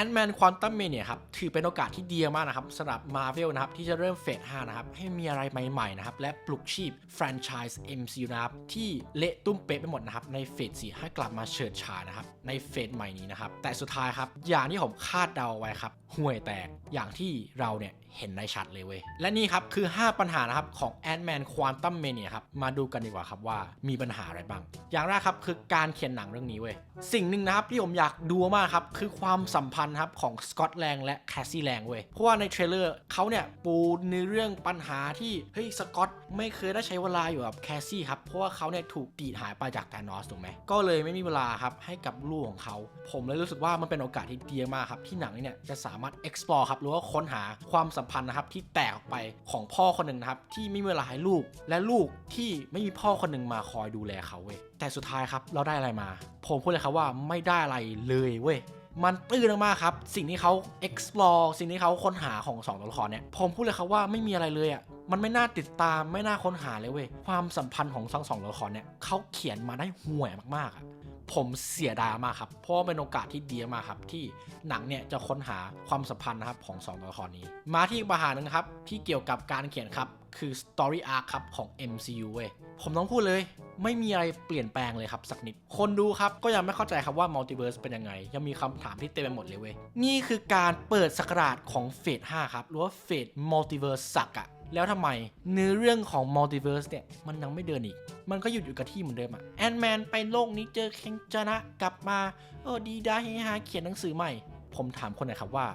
Ant-Man Quantum Mania ครับถือเป็นโอกาสที่ดีมากนะครับสำหรับ Marvel นะครับที่จะเริ่มเฟส5นะครับให้มีอะไรใหม่ๆนะครับและปลุกชีพแฟรนไชส์ MCU นะครับที่เละตุ้มเป๊ะไปหมดนะครับในเฟส4ให้กลับมาเฉิดฉายนะครับในเฟสใหม่นี้นะครับแต่สุดท้ายครับอย่างที่ผมคาดเดาไว้ครับห่วยแตกอย่างที่เราเนี่ยเห็นได้ชัดเลยเว้ย และนี่ครับคือ 5 ปัญหานะครับของ Ant-Man Quantum Mania ครับ มาดูกันดีกว่าครับว่ามีปัญหาอะไรบ้าง อย่างแรกครับคือการเขียนหนังเรื่องนี้เว้ย สิ่งหนึ่งนะครับที่ผมอยากดูมากครับคือความสัมพันธ์ครับของสกอตแลงและแคสซี่แลงเว้ย เพราะว่าในเทรลเลอร์เขาเนี่ยปูในเรื่องปัญหาที่เฮ้ยสกอตไม่เคยได้ใช้เวลาอยู่กับแคสซี่ครับ เพราะว่าเขาเนี่ยถูกตีดหายไปจากแธนอสถูกไหม ก็เลยไม่มีเวลาครับให้กับลูกของเขา ผมเลยรู้สึกว่ามันเป็นโอกาสที่ดีมากครับที่หนังเนี่ยจะสามารถ explore ครับหรือว่าค้นหาความสัมพันธ์นะครับที่แตกออกไปของพ่อคนหนึ่งนะครับที่ไม่มีเวลาให้ลูก และลูกที่ไม่มีพ่อคนหนึ่งมาคอยดูแลเขาเว้ยแต่สุดท้ายครับเราได้อะไรมา ผมพูดเลยครับว่าไม่ได้อะไรเลยเว้ย มันตื้นมากครับ สิ่งที่เขา explore สิ่งที่เขาค้นหาของสองตัวละครเนี่ยผมพูดเลยครับว่าไม่มีอะไรเลยอะมันไม่น่าติดตามไม่น่าค้นหาเลยเว้ยความสัมพันธ์ของทั้งสองตัวละครเนี่ยเขาเขียนมาได้ห่วยมากๆอะ ผมเสียดายมากครับ เพราะว่าเป็นโอกาสที่ดีมากครับ ที่หนังเนี่ยจะค้นหาความสัมพันธ์นะครับของสองตัวละครนี้ มาที่อีกปัญหาหนึ่งครับ ที่เกี่ยวกับการเขียนครับ คือ story arc ครับของ MCU เว้ยผมต้องพูดเลย ไม่มีอะไรเปลี่ยนแปลงเลยครับสักนิด คนดูครับ ก็ยังไม่เข้าใจครับว่ามัลติเวิร์สเป็นยังไง ยังมีคำถามที่เต็มไปหมดเลยเว้ยนี่คือการเปิดสกราชของเฟส5ครับหรือว่าเฟสมัลติเวิร์สสักอะแล้วทำไมเนื้อเรื่องของมัลติเวิร์สเนี่ย มันยังไม่เดินอีก มันก็หยุดอยู่กับที่เหมือนเดิมอะแอนแมนไปโลกนี้เจอเคงจนะกลับมาเออดีได้เฮฮาเขียนหนังสือใหม่ ผมถามคนหน่อยครับว่า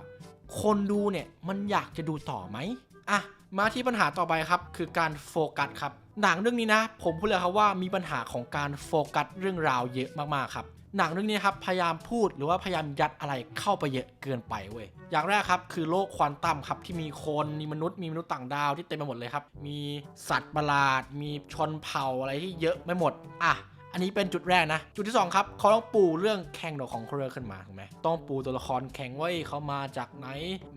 คนดูเนี่ยมันอยากจะดูต่อไหมอะมาที่ปัญหาต่อไปครับ คือการโฟกัสครับ หนังเรื่องนี้นะ ผมพูดเลยครับว่ามีปัญหาของการโฟกัสเรื่องราวเยอะมากๆครับหนังเรื่องนี้ครับพยายามพูดหรือว่าพยายามยัดอะไรเข้าไปเยอะเกินไปเว้ยอย่างแรกครับคือโลกควอนตัมครับที่มีคนมีมนุษย์มีมนุษย์ต่างดาวที่เต็มไปหมดเลยครับมีสัตว์ประหลาด มีชนเผ่าอะไรที่เยอะไม่หมดอะ อันนี้เป็นจุดแรกนะ จุดที่ 2 ครับเขาต้องปูเรื่องแข่งดอกของเครือขึ้นมาถูกไหมต้องปูตัวละครแข่งว่าเขามาจากไหน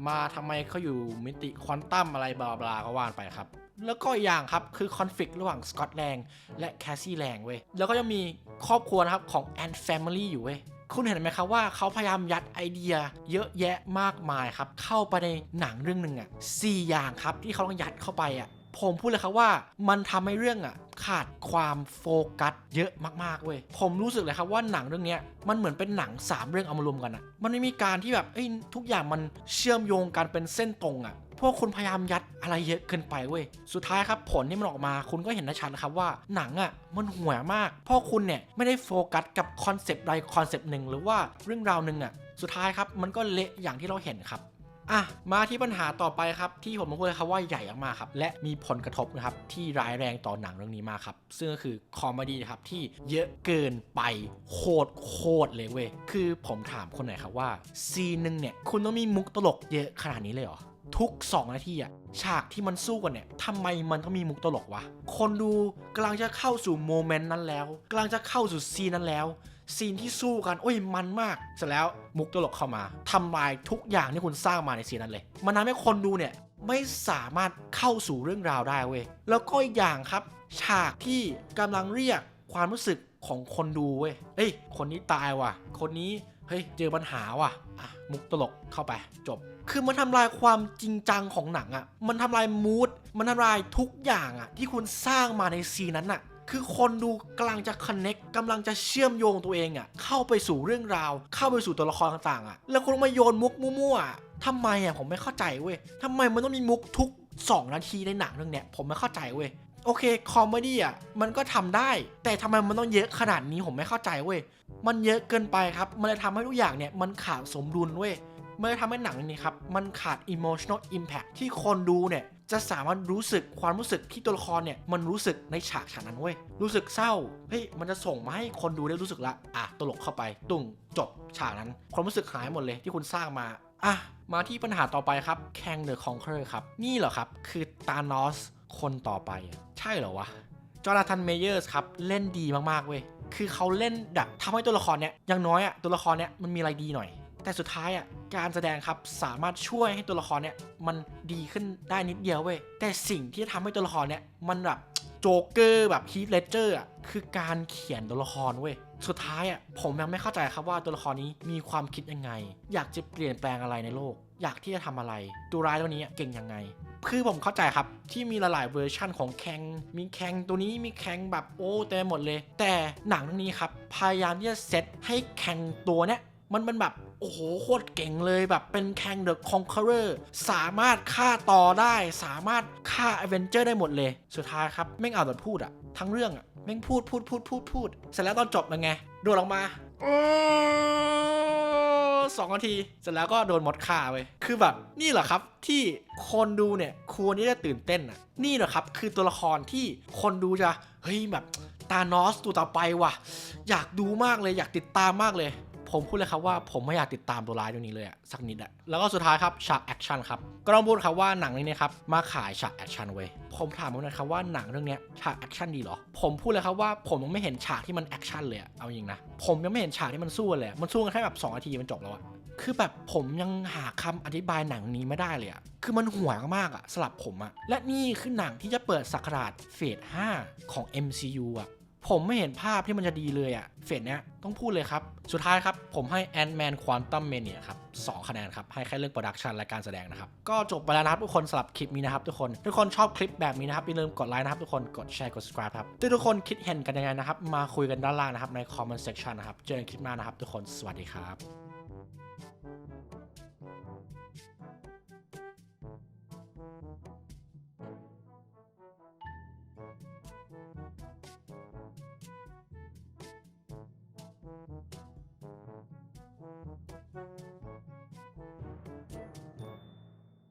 มาทำไมเขาอยู่มิติควอนตัมอะไรบลาบลาก็ว่านไปครับแล้วก็อีกอย่างครับคือคอนฟ lict ระหว่างสกอตแลงและแคสซี่แลงเว้ยแล้วก็ยังมีครอบครัวนะครับของแอนแฟมิลี่อยู่เว้ยคุณเห็นไหมครับว่าเขาพยายามยัดไอเดียเยอะแยะมากมายครับ เข้าไปในหนังเรื่องหนึ่งอะสี่อย่างครับที่เขาต้องยัดเข้าไปอะ ผมพูดเลยครับว่ามันทำให้เรื่องอะขาดความโฟกัสเยอะมากๆเว้ยผมรู้สึกเลยครับว่าหนังเรื่องนี้มันเหมือนเป็นหนัง 3 เรื่องเอามารวมกันอะมันไม่มีการที่แบบเอ้ยทุกอย่างมันเชื่อมโยงกันเป็นเส้นตรงอะพวกคุณพยายามยัดอะไรเยอะเกินไปเว้ย สุดท้ายครับผลที่มันออกมาคุณก็เห็นได้ชัดนะครับว่าหนังอะมันห่วยมาก เพราะคุณเนี่ยไม่ได้โฟกัสกับคอนเซปต์ใดคอนเซปต์หนึ่งหรือว่าเรื่องราวหนึ่งอะ สุดท้ายครับมันก็เละอย่างที่เราเห็นครับ อะมาที่ปัญหาต่อไปครับที่ผมมาพูดเลยครับว่าใหญ่มากครับและมีผลกระทบนะครับที่ร้ายแรงต่อหนังเรื่องนี้มากครับซึ่งก็คือคอมเมดี้ครับที่เยอะเกินไปโคตรโคตรเลยเว้ยคือผมถามคนไหนอยครับว่าซีนหนึ่งเนี่ยคุณต้องมีมุกตลกเยอะขนาดนี้เลยเหรอทุก 2 นาทีอะฉากที่มันสู้กันเนี่ยทำไมมันต้องมีมุกตลกวะ คนดูกำลังจะเข้าสู่โมเมนต์นั้นแล้วกำลังจะเข้าสู่ซีนนั้นแล้ว ซีนที่สู้กันโอ้ยมันมากเสร็จแล้วมุกตลกเข้ามาทำลายทุกอย่างที่คุณสร้างมาในซีนนั้นเลย มันทำให้คนดูเนี่ยไม่สามารถเข้าสู่เรื่องราวได้เว้ยแล้วก็อีกอย่างครับ ฉากที่กำลังเรียกความรู้สึกของคนดูเว้ยเฮ้ยคนนี้ตายว่ะ คนนี้เฮ้ยเจอปัญหาว่ะอะมุกตลกเข้าไปจบ คือมันทำลายความจริงจังของหนังอะ่ะมันทำลายมูดมันทำลายทุกอย่างอะ่ะที่คุณสร้างมาในซีนนั้นอะ คือคนดูกำลังจะคอนเน็กกำลังจะเชื่อมโยงตัวเองอะ่ะเข้าไปสู่เรื่องราว เข้าไปสู่ตัวละครต่างๆอะ่ะแล้วคุณมาโยนมุกมั่วๆอะทำไมอะผมไม่เข้าใจเว้ยทำไมมันต้องมีมุกทุก 2 นาทีในหนังเรื่องเนี้ยผมไม่เข้าใจเว้ยโอเคคอมเมดี้อะมันก็ทำได้ แต่ทำไมมันต้องเยอะขนาดนี้ผมไม่เข้าใจเว้ยมันเยอะเกินไปครับ มันเลยทำให้ทุกอย่างเนี่ยมันขาดสมดุลเว้ย มันเลยทำให้หนังนี้ครับ มันขาด emotional impact ที่คนดูเนี่ยจะสามารถรู้สึกความรู้สึกที่ตัวละครเนี่ยมันรู้สึกในฉากฉากนั้นเว้ยรู้สึกเศร้าเฮ้ยมันจะส่งมาให้คนดูได้รู้สึกละอะตลกเข้าไปตุ้งจบฉากนั้น ความรู้สึกหายหมดเลยที่คุณสร้างมาอะมาที่ปัญหาต่อไปครับแคงเดอะคองเคอร์ครับนี่เหรอครับคือตานอสคนต่อไป ใช่เหรอวะจอนาธานเมเยอร์สครับเล่นดีมากๆเว้ยคือเขาเล่นแบบทำให้ตัวละครเนี้ยอย่างน้อยอะตัวละครเนี้ยมันมีอะไรดีหน่อย แต่สุดท้ายอะการแสดงครับสามารถช่วยให้ตัวละครเนี้ยมันดีขึ้นได้นิดเดียวเว้ยแต่สิ่งที่ทำให้ตัวละครเนี้ยมันแบบโจ๊กเกอร์แบบฮีทเลเจอร์อะคือการเขียนตัวละครเว้ยสุดท้ายอะผมยังไม่เข้าใจครับว่าตัวละครนี้มีความคิดยังไง อยากจะเปลี่ยนแปลงอะไรในโลก อยากที่จะทำอะไรตัวร้ายตัวนี้เก่งยังไงคือผมเข้าใจครับที่มีหลาย ๆ เวอร์ชั่นของแคงมีแคงตัวนี้มีแคงแบบโอ้เต็มหมดเลย แต่หนังเรื่องนี้ครับพยายามที่จะเซตให้แคงตัวเนี้ยมันเป็นแบบ โอ้โหโคตรเก่งเลยแบบเป็นแคงเดอะคอนเคอร์สามารถฆ่าต่อได้ สามารถฆ่าอเวนเจอร์ได้หมดเลย สุดท้ายครับแม่งเอาแต่พูดอะทั้งเรื่องอะแม่งพูดพูดพูดพูดพูดเสร็จแล้วตอนจบเป็นไงโดดลงมาสองนาที เสร็จแล้วก็โดนมดฆ่าไปคือแบบนี่เหรอครับที่คนดูเนี่ยควรที่จะตื่นเต้นอะ นี่เหรอครับ คือตัวละครที่คนดูจะ เฮ้ยแบบตานอสตัวต่อไปว่ะ อยากดูมากเลยอยากติดตามมากเลย ผมพูดเลยครับว่าผมไม่อยากติดตามตัวร้ายตัวนี้เลยอะสักนิดอะแล้วก็สุดท้ายครับฉากแอคชั่นครับก็ต้องพูดครับว่าหนังเรื่องนี้ครับมาขายฉากแอคชั่นเว้ยผมถามคุณนะครับว่าหนังเรื่องนี้ฉากแอคชั่นดีเหรอ ผมพูดเลยครับว่าผมยังไม่เห็นฉากที่มันแอคชั่นเลยอะเอาจริงนะผมยังไม่เห็นฉากที่มันสู้เลยมันสู้กันแค่แบบ2นาทีมันจบแล้วอะคือแบบผมยังหาคำอธิบายหนังนี้ไม่ได้เลยอะคือมันห่วยมากอะสำหรับผมอะและนี่คือหนังที่จะเปิดสักราชเฟส5ของ MCU อะ ผมไม่เห็นภาพที่มันจะดีเลยอะเฟสเนี้ยต้องพูดเลยครับ สุดท้ายครับ ผมให้ Ant-Man Quantum Mania ครับ2คะแนนครับ ให้แค่เรื่องโปรดักชันและการแสดงนะครับ ก็จบไปแล้วนะครับทุกคนสำหรับคลิปนี้นะครับทุกคน ทุกคนชอบคลิปแบบนี้นะครับอย่าลืมกดไลค์นะครับทุกคนกดแชร์กด subscribe ครับทุกคนคิดเห็นกันยังไงนะครับ มาคุยกันด้านล่างนะครับใน comment section นะครับเจอกันคลิปหน้านะครับทุกคนสวัสดีครับ